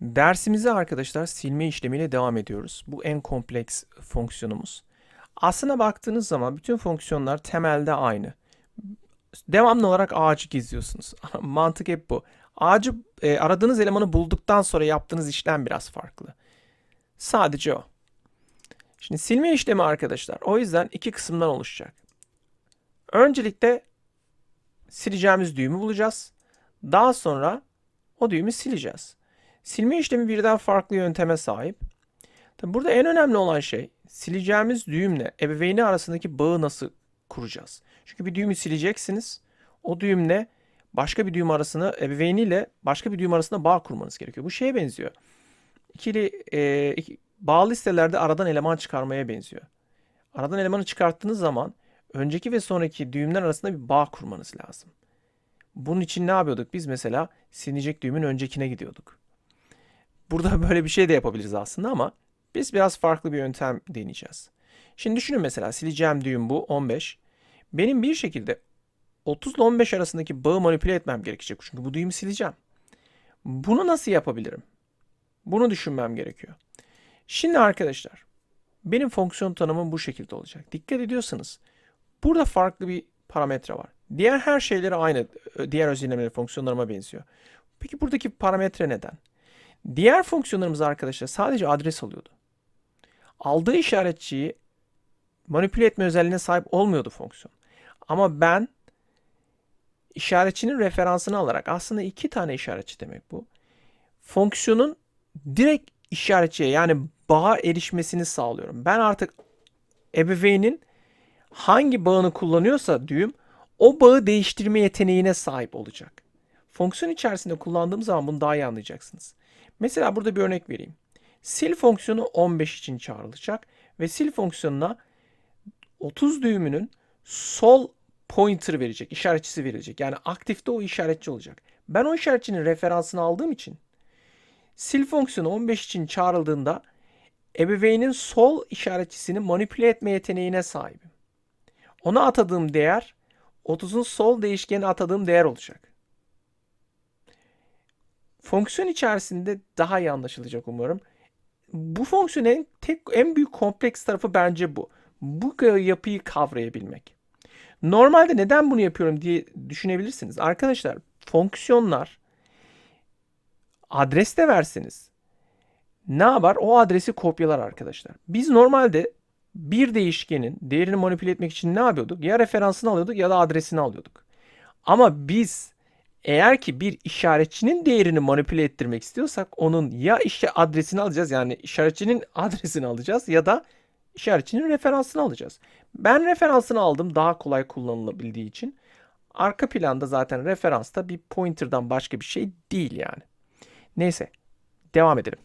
Dersimize arkadaşlar silme işlemiyle devam ediyoruz. Bu en kompleks fonksiyonumuz. Aslına baktığınız zaman bütün fonksiyonlar temelde aynı. Devamlı olarak ağacı geziyorsunuz. Mantık hep bu. Ağacı e, aradığınız elemanı bulduktan sonra yaptığınız işlem biraz farklı. Sadece o. Şimdi silme işlemi arkadaşlar o yüzden iki kısımdan oluşacak. Öncelikle sileceğimiz düğümü bulacağız. Daha sonra o düğümü sileceğiz. Silme işlemi birden farklı yönteme sahip. Tabi burada en önemli olan şey sileceğimiz düğümle ebeveyni arasındaki bağı nasıl kuracağız. Çünkü bir düğümü sileceksiniz. O düğümle başka bir düğüm arasında ebeveyniyle başka bir düğüm arasında bağ kurmanız gerekiyor. Bu şeye benziyor. İkili e, iki, bağlı listelerde aradan eleman çıkarmaya benziyor. Aradan elemanı çıkarttığınız zaman önceki ve sonraki düğümler arasında bir bağ kurmanız lazım. Bunun için ne yapıyorduk? Biz mesela silinecek düğümün öncekine gidiyorduk. Burada böyle bir şey de yapabiliriz aslında ama biz biraz farklı bir yöntem deneyeceğiz. Şimdi düşünün mesela sileceğim düğüm bu 15. Benim bir şekilde 30 ile 15 arasındaki bağı manipüle etmem gerekecek. Çünkü bu düğümü sileceğim. Bunu nasıl yapabilirim? Bunu düşünmem gerekiyor. Şimdi arkadaşlar benim fonksiyon tanımım bu şekilde olacak. Dikkat ediyorsanız burada farklı bir parametre var. Diğer her şeyleri aynı. Diğer özellikleri fonksiyonlarıma benziyor. Peki buradaki parametre neden? Diğer fonksiyonlarımız arkadaşlar sadece adres alıyordu. Aldığı işaretçiyi manipüle etme özelliğine sahip olmuyordu fonksiyon. Ama ben işaretçinin referansını alarak aslında iki tane işaretçi demek bu. Fonksiyonun direkt işaretçiye yani bağa erişmesini sağlıyorum. Ben artık ebeveynin hangi bağını kullanıyorsa düğüm o bağı değiştirme yeteneğine sahip olacak. Fonksiyon içerisinde kullandığım zaman bunu daha iyi anlayacaksınız. Mesela burada bir örnek vereyim. Sil fonksiyonu 15 için çağrılacak ve sil fonksiyonuna 30 düğümünün sol pointer verecek, işaretçisi verilecek. Yani aktifte o işaretçi olacak. Ben o işaretçinin referansını aldığım için sil fonksiyonu 15 için çağrıldığında ebeveynin sol işaretçisini manipüle etme yeteneğine sahibim. Ona atadığım değer 30'un sol değişkenine atadığım değer olacak. Fonksiyon içerisinde daha iyi anlaşılacak umarım. Bu fonksiyonun tek en büyük kompleks tarafı bence bu. Bu yapıyı kavrayabilmek. Normalde neden bunu yapıyorum diye düşünebilirsiniz. Arkadaşlar fonksiyonlar adres de verseniz ne yapar? O adresi kopyalar arkadaşlar. Biz normalde bir değişkenin değerini manipüle etmek için ne yapıyorduk? Ya referansını alıyorduk ya da adresini alıyorduk. Ama biz eğer ki bir işaretçinin değerini manipüle ettirmek istiyorsak onun ya işte adresini alacağız yani işaretçinin adresini alacağız ya da işaretçinin referansını alacağız. Ben referansını aldım daha kolay kullanılabildiği için. Arka planda zaten referansta bir pointer'dan başka bir şey değil yani. Neyse devam edelim.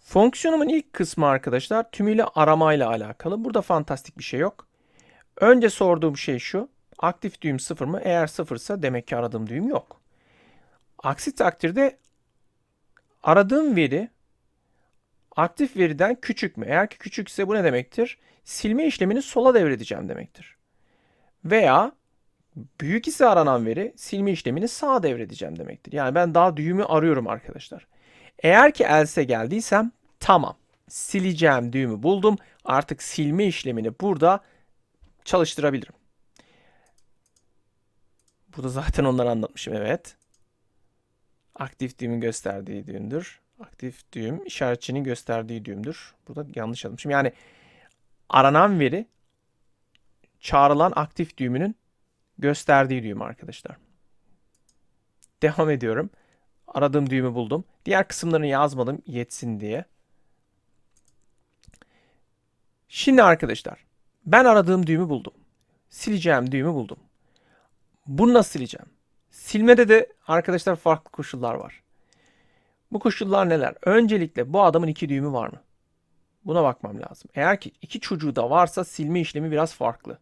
Fonksiyonumun ilk kısmı arkadaşlar tümüyle aramayla alakalı. Burada fantastik bir şey yok. Önce sorduğum şey şu. Aktif düğüm sıfır mı? Eğer sıfırsa demek ki aradığım düğüm yok. Aksi takdirde aradığım veri aktif veriden küçük mü? Eğer ki küçükse bu ne demektir? Silme işlemini sola devredeceğim demektir. Veya büyük ise aranan veri silme işlemini sağa devredeceğim demektir. Yani ben daha düğümü arıyorum arkadaşlar. Eğer ki else geldiysem tamam. Sileceğim düğümü buldum. Artık silme işlemini burada çalıştırabilirim. Burada zaten onları anlatmışım evet. Aktif düğümün gösterdiği düğümdür. Aktif düğüm işaretçinin gösterdiği düğümdür. Burada yanlış yazmışım. Yani aranan veri çağrılan aktif düğümünün gösterdiği düğüm arkadaşlar. Devam ediyorum. Aradığım düğümü buldum. Diğer kısımlarını yazmadım yetsin diye. Şimdi arkadaşlar ben aradığım düğümü buldum. Sileceğim düğümü buldum. Bunu nasıl sileceğim? Silmede de arkadaşlar farklı koşullar var. Bu koşullar neler? Öncelikle bu adamın iki düğümü var mı? Buna bakmam lazım. Eğer ki iki çocuğu da varsa silme işlemi biraz farklı.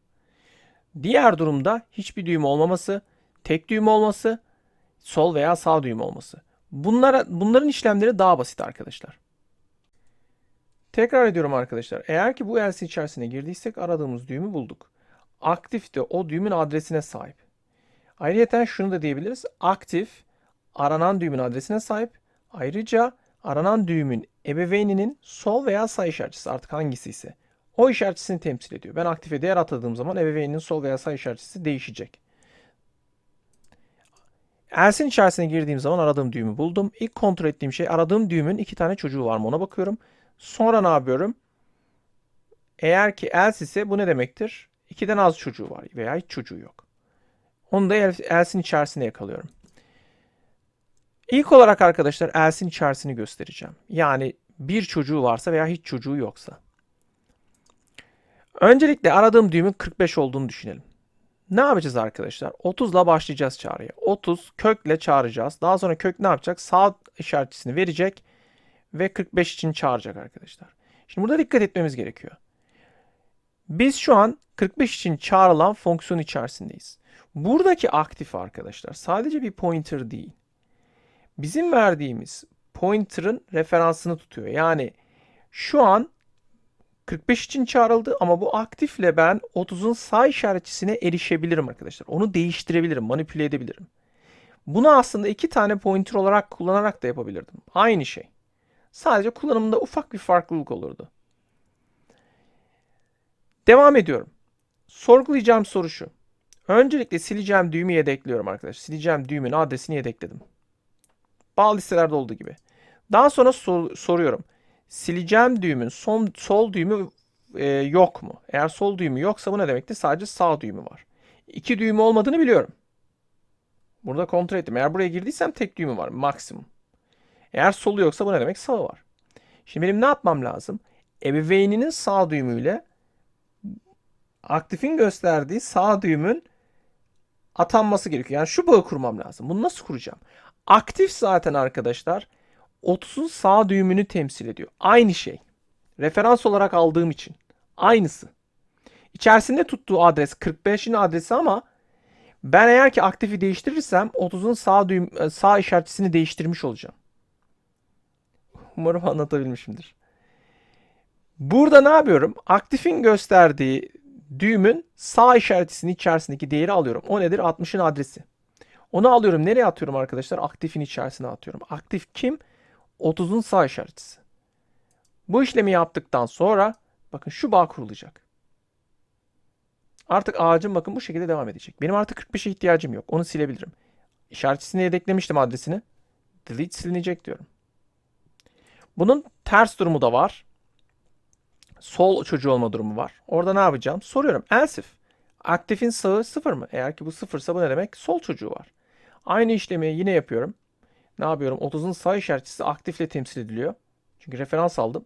Diğer durumda hiçbir düğüm olmaması, tek düğüm olması, sol veya sağ düğüm olması. Bunlara, bunların işlemleri daha basit arkadaşlar. Tekrar ediyorum arkadaşlar. Eğer ki bu else içerisine girdiysek aradığımız düğümü bulduk. Aktif de o düğümün adresine sahip. Ayrıca şunu da diyebiliriz. Aktif aranan düğümün adresine sahip. Ayrıca aranan düğümün ebeveyninin sol veya sağ işaretçisi artık hangisi ise o işaretçisini temsil ediyor. Ben aktife değer atadığım zaman ebeveyninin sol veya sağ işaretçisi değişecek. Else'in içerisine girdiğim zaman aradığım düğümü buldum. İlk kontrol ettiğim şey aradığım düğümün iki tane çocuğu var mı ona bakıyorum. Sonra ne yapıyorum? Eğer ki else ise bu ne demektir? İkiden az çocuğu var veya hiç çocuğu yok. Onu da else'in içerisine yakalıyorum. İlk olarak arkadaşlar else'in içerisini göstereceğim. Yani bir çocuğu varsa veya hiç çocuğu yoksa. Öncelikle aradığım düğümün 45 olduğunu düşünelim. Ne yapacağız arkadaşlar? 30 ile başlayacağız çağrıya. 30 kökle çağıracağız. Daha sonra kök ne yapacak? Sağ işaretçisini verecek ve 45 için çağıracak arkadaşlar. Şimdi burada dikkat etmemiz gerekiyor. Biz şu an 45 için çağrılan fonksiyon içerisindeyiz. Buradaki aktif arkadaşlar sadece bir pointer değil. Bizim verdiğimiz pointer'ın referansını tutuyor. Yani şu an 45 için çağrıldı ama bu aktifle ben 30'un sağ işaretçisine erişebilirim arkadaşlar. Onu değiştirebilirim, manipüle edebilirim. Bunu aslında iki tane pointer olarak kullanarak da yapabilirdim. Aynı şey. Sadece kullanımında ufak bir farklılık olurdu. Devam ediyorum. Sorgulayacağım soru şu. Öncelikle sileceğim düğümü yedekliyorum arkadaşlar. Sileceğim düğümün adresini yedekledim. Bağlı listelerde olduğu gibi. Daha sonra sor soruyorum. Sileceğim düğümün son, sol düğümü e, yok mu? Eğer sol düğümü yoksa bu ne demektir? Sadece sağ düğümü var. İki düğümü olmadığını biliyorum. Burada kontrol ettim. Eğer buraya girdiysem tek düğümü var. Maksimum. Eğer solu yoksa bu ne demek? Sağı var. Şimdi benim ne yapmam lazım? Ebeveyninin sağ düğümüyle aktifin gösterdiği sağ düğümün atanması gerekiyor. Yani şu bağı kurmam lazım. Bunu nasıl kuracağım? Aktif zaten arkadaşlar 30'un sağ düğümünü temsil ediyor. Aynı şey. Referans olarak aldığım için. Aynısı. İçerisinde tuttuğu adres 45'in adresi ama ben eğer ki aktifi değiştirirsem 30'un sağ düğüm sağ işaretçisini değiştirmiş olacağım. Umarım anlatabilmişimdir. Burada ne yapıyorum? Aktifin gösterdiği düğümün sağ işaretçisinin içerisindeki değeri alıyorum. O nedir? 60'ın adresi. Onu alıyorum. Nereye atıyorum arkadaşlar? Aktifin içerisine atıyorum. Aktif kim? 30'un sağ işaretçisi. Bu işlemi yaptıktan sonra bakın şu bağ kurulacak. Artık ağacım bakın bu şekilde devam edecek. Benim artık 45'e ihtiyacım yok. Onu silebilirim. İşaretçisine yedeklemiştim adresini. Delete silinecek diyorum. Bunun ters durumu da var. Sol çocuğu olma durumu var. Orada ne yapacağım? Soruyorum. Else if. Aktifin sağı sıfır mı? Eğer ki bu sıfırsa bu ne demek? Sol çocuğu var. Aynı işlemi yine yapıyorum. Ne yapıyorum? 30'un sağ işaretçisi aktifle temsil ediliyor. Çünkü referans aldım.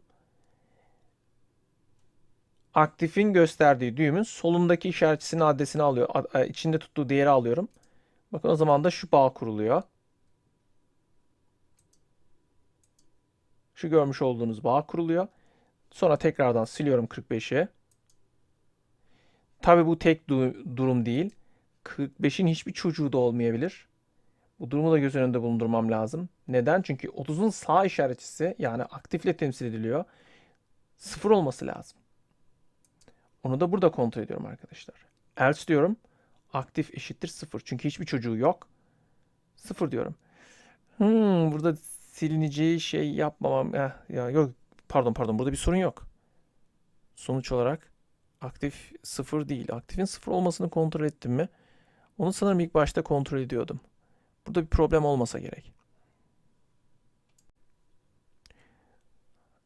Aktifin gösterdiği düğümün solundaki işaretçisinin adresini alıyor. e, içinde tuttuğu değeri alıyorum. Bakın o zaman da şu bağ kuruluyor. Şu görmüş olduğunuz bağ kuruluyor. Sonra tekrardan siliyorum 45'i. Tabi bu tek du durum değil. 45'in hiçbir çocuğu da olmayabilir. Bu durumu da göz önünde bulundurmam lazım. Neden? Çünkü 30'un sağ işaretçisi yani aktifle temsil ediliyor. Sıfır olması lazım. Onu da burada kontrol ediyorum arkadaşlar. Else diyorum. Aktif eşittir sıfır. Çünkü hiçbir çocuğu yok. Sıfır diyorum. Hmm, burada silineceği şey yapmamam. Eh, ya yok pardon pardon burada bir sorun yok. Sonuç olarak aktif sıfır değil. Aktifin sıfır olmasını kontrol ettim mi? Onu sanırım ilk başta kontrol ediyordum. Burada bir problem olmasa gerek.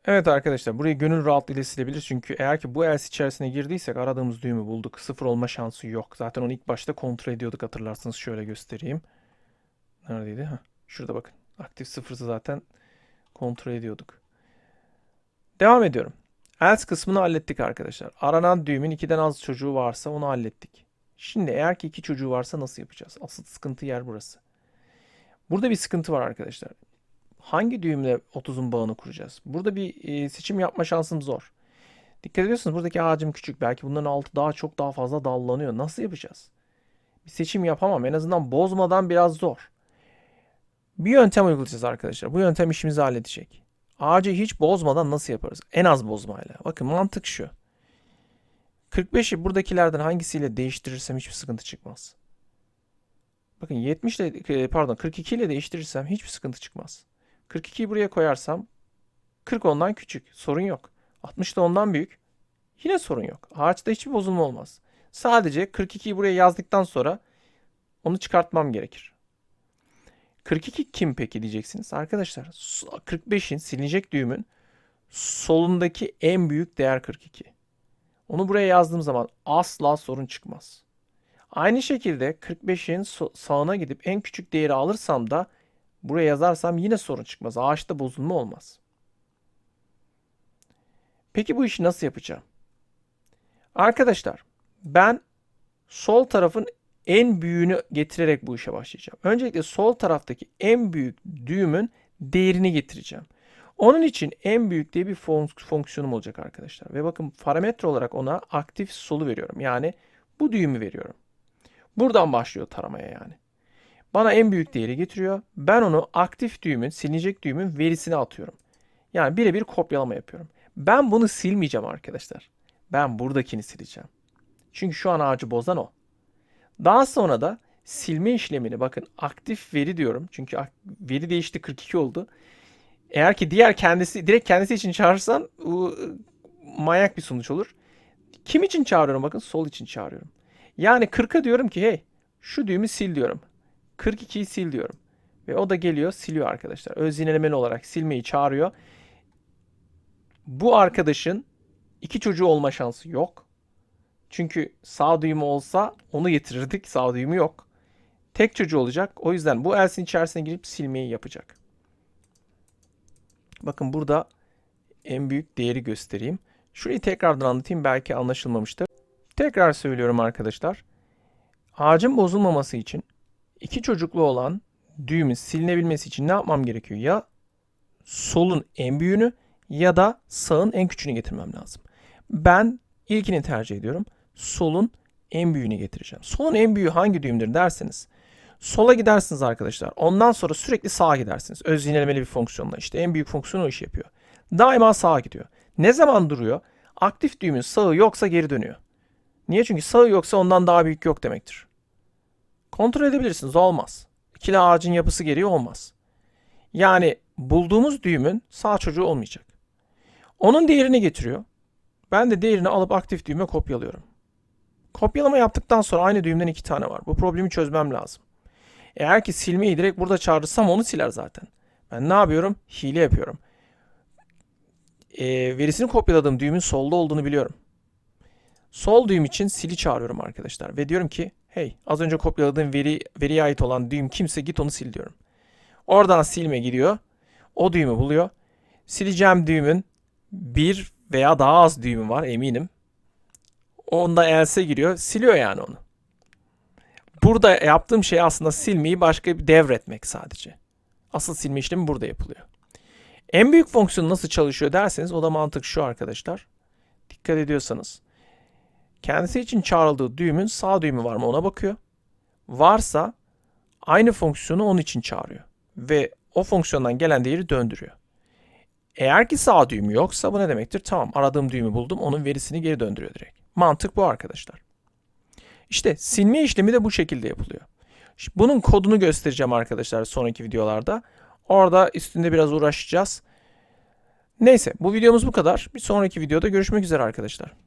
Evet arkadaşlar burayı gönül rahatlığıyla silebiliriz. Çünkü eğer ki bu else içerisine girdiysek aradığımız düğümü bulduk. Sıfır olma şansı yok. Zaten onu ilk başta kontrol ediyorduk hatırlarsanız. Şöyle göstereyim. Neredeydi? Heh, şurada bakın. Aktif sıfırsa zaten kontrol ediyorduk. Devam ediyorum. Else kısmını hallettik arkadaşlar. Aranan düğümün ikiden az çocuğu varsa onu hallettik. Şimdi eğer ki iki çocuğu varsa nasıl yapacağız? Asıl sıkıntı yer burası. Burada bir sıkıntı var arkadaşlar. Hangi düğümle 30'un bağını kuracağız? Burada bir e, seçim yapma şansım zor. Dikkat ediyorsunuz buradaki ağacım küçük. Belki bunların altı daha çok daha fazla dallanıyor. Nasıl yapacağız? Bir seçim yapamam. En azından bozmadan biraz zor. Bir yöntem uygulayacağız arkadaşlar. Bu yöntem işimizi halledecek. Ağacı hiç bozmadan nasıl yaparız? En az bozmayla. Bakın mantık şu. 45'i buradakilerden hangisiyle değiştirirsem hiçbir sıkıntı çıkmaz. Bakın 70 ile e, pardon 42 ile değiştirirsem hiçbir sıkıntı çıkmaz. 42'yi buraya koyarsam 40 ondan küçük. Sorun yok. 60 da ondan büyük. Yine sorun yok. Ağaçta hiçbir bozulma olmaz. Sadece 42'yi buraya yazdıktan sonra onu çıkartmam gerekir. 42 kim peki diyeceksiniz. Arkadaşlar 45'in silinecek düğümün solundaki en büyük değer 42. Onu buraya yazdığım zaman asla sorun çıkmaz. Aynı şekilde 45'in so- sağına gidip en küçük değeri alırsam da buraya yazarsam yine sorun çıkmaz. Ağaçta bozulma olmaz. Peki bu işi nasıl yapacağım? Arkadaşlar ben sol tarafın en büyüğünü getirerek bu işe başlayacağım. Öncelikle sol taraftaki en büyük düğümün değerini getireceğim. Onun için en büyük diye bir fon- fonksiyonum olacak arkadaşlar. Ve bakın parametre olarak ona aktif solu veriyorum. Yani bu düğümü veriyorum. Buradan başlıyor taramaya yani. Bana en büyük değeri getiriyor. Ben onu aktif düğümün, silinecek düğümün verisine atıyorum. Yani birebir kopyalama yapıyorum. Ben bunu silmeyeceğim arkadaşlar. Ben buradakini sileceğim. Çünkü şu an ağacı bozan o. Daha sonra da silme işlemini bakın aktif veri diyorum. Çünkü veri değişti 42 oldu. Eğer ki diğer kendisi direkt kendisi için çağırırsan bu manyak bir sonuç olur. Kim için çağırıyorum bakın sol için çağırıyorum. Yani 40'a diyorum ki hey şu düğümü sil diyorum. 42'yi sil diyorum. Ve o da geliyor siliyor arkadaşlar. Öz yinelemeli olarak silmeyi çağırıyor. Bu arkadaşın iki çocuğu olma şansı yok. Çünkü sağ düğümü olsa onu getirirdik. Sağ düğümü yok. Tek çocuğu olacak. O yüzden bu elsin içerisine girip silmeyi yapacak. Bakın burada en büyük değeri göstereyim. Şurayı tekrardan anlatayım belki anlaşılmamıştır. Tekrar söylüyorum arkadaşlar. Ağacın bozulmaması için iki çocuklu olan düğümün silinebilmesi için ne yapmam gerekiyor? Ya solun en büyüğünü ya da sağın en küçüğünü getirmem lazım. Ben ilkini tercih ediyorum. Solun en büyüğünü getireceğim. Solun en büyüğü hangi düğümdür derseniz sola gidersiniz arkadaşlar. Ondan sonra sürekli sağa gidersiniz. Öz yinelemeli bir fonksiyonla işte en büyük fonksiyon o iş yapıyor. Daima sağa gidiyor. Ne zaman duruyor? Aktif düğümün sağı yoksa geri dönüyor. Niye? Çünkü sağı yoksa ondan daha büyük yok demektir. Kontrol edebilirsiniz. Olmaz. İkili ağacın yapısı gereği olmaz. Yani bulduğumuz düğümün sağ çocuğu olmayacak. Onun değerini getiriyor. Ben de değerini alıp aktif düğüme kopyalıyorum. Kopyalama yaptıktan sonra aynı düğümden iki tane var. Bu problemi çözmem lazım. Eğer ki silmeyi direkt burada çağırırsam onu siler zaten. Ben ne yapıyorum? Hile yapıyorum. Ee, verisini kopyaladığım düğümün solda olduğunu biliyorum. Sol düğüm için sili çağırıyorum arkadaşlar. Ve diyorum ki hey az önce kopyaladığım veri, veriye ait olan düğüm kimse git onu sil diyorum. Oradan silme gidiyor. O düğümü buluyor. Sileceğim düğümün bir veya daha az düğümü var eminim. Onda else giriyor. Siliyor yani onu. Burada yaptığım şey aslında silmeyi başka bir devretmek sadece. Asıl silme işlemi burada yapılıyor. En büyük fonksiyon nasıl çalışıyor derseniz o da mantık şu arkadaşlar. Dikkat ediyorsanız. Kendisi için çağrıldığı düğümün sağ düğümü var mı ona bakıyor. Varsa aynı fonksiyonu onun için çağırıyor. Ve o fonksiyondan gelen değeri döndürüyor. Eğer ki sağ düğümü yoksa bu ne demektir? Tamam aradığım düğümü buldum onun verisini geri döndürüyor direkt. Mantık bu arkadaşlar. İşte silme işlemi de bu şekilde yapılıyor. Bunun kodunu göstereceğim arkadaşlar sonraki videolarda. Orada üstünde biraz uğraşacağız. Neyse bu videomuz bu kadar. Bir sonraki videoda görüşmek üzere arkadaşlar.